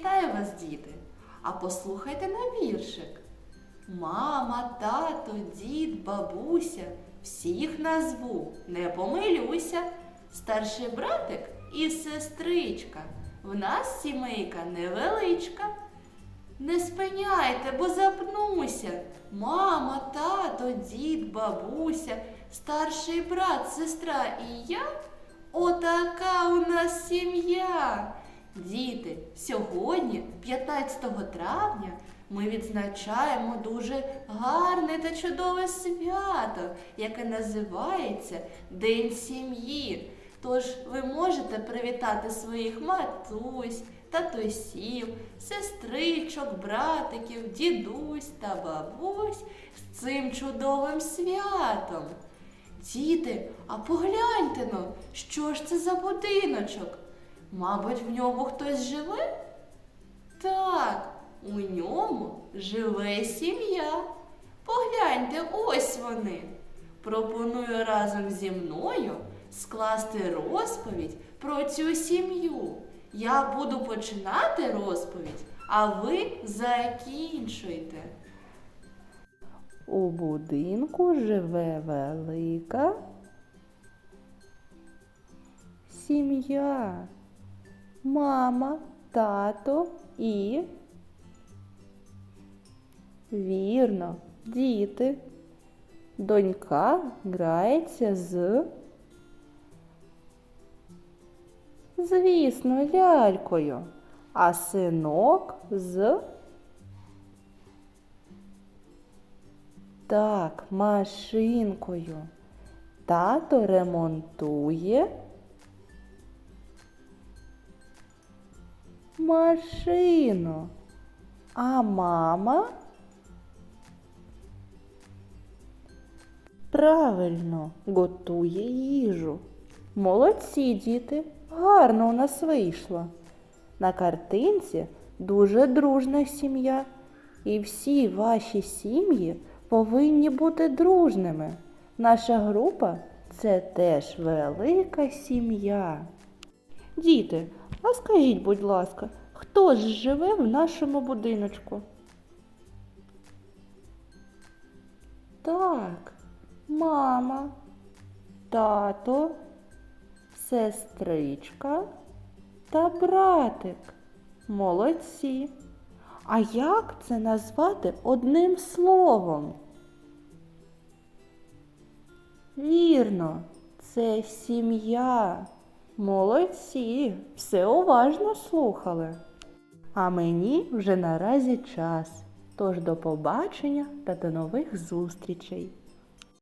Вітаю вас, діти! А послухайте на віршик. Мама, тато, дід, бабуся, всіх назву, не помилюся. Старший братик і сестричка. В нас сімейка невеличка. Не спиняйте, бо запнуся. Мама, тато, дід, бабуся, старший брат, сестра і я. Отака у нас сім'я. Діти, сьогодні, 15 травня, ми відзначаємо дуже гарне та чудове свято, яке називається День сім'ї. Тож ви можете привітати своїх матусь, татусів, сестричок, братиків, дідусь та бабусь з цим чудовим святом. Діти, а погляньте но, що ж це за будиночок? Мабуть, в ньому хтось живе? Так, у ньому живе сім'я. Погляньте, ось вони. Пропоную разом зі мною скласти розповідь про цю сім'ю. Я буду починати розповідь, а ви закінчуйте. У будинку живе велика сім'я. Мама, тато і. Вірно, діти. Донька грається з. Звісно, лялькою, а синок з. Так, машинкою. Тато ремонтує машину. А мама правильно готує їжу. Молодці, діти, гарно у нас вийшло. На картинці дуже дружна сім'я, і всі ваші сім'ї повинні бути дружними. Наша група це теж велика сім'я. Діти, а скажіть, будь ласка, хто ж живе в нашому будиночку? Так, мама, тато, сестричка та братик. Молодці. А як це назвати одним словом? Вірно, це сім'я. Молодці, все уважно слухали. А мені вже наразі час. Тож до побачення та до нових зустрічей.